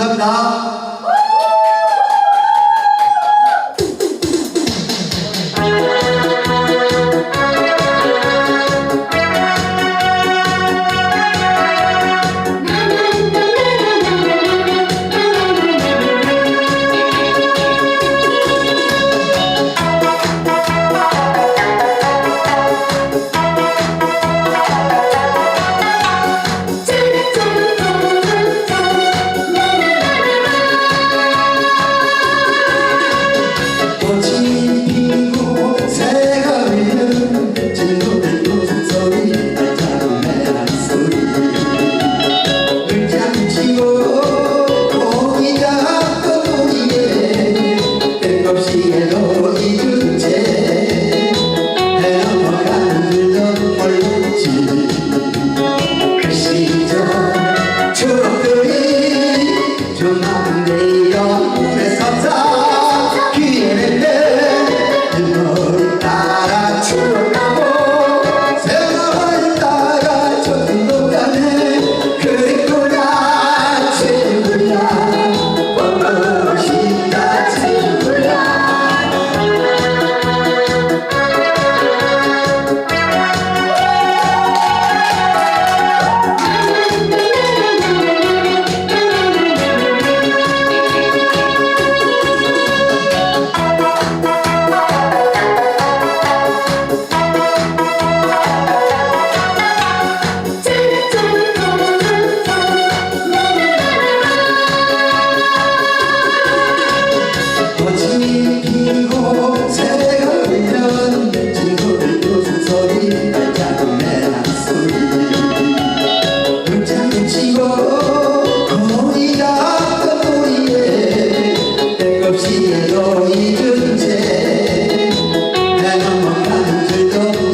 বোঝাবে না Hey,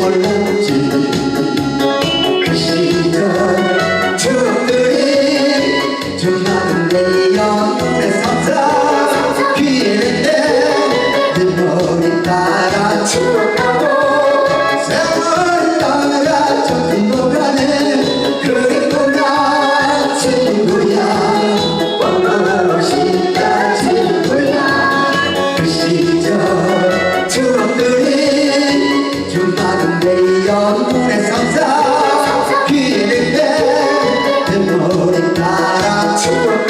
몰랐지 그 시절 추억들이 조용한 내용내 삼삼 귀에 내 머리 따라 추억 내 머리 따라 춤을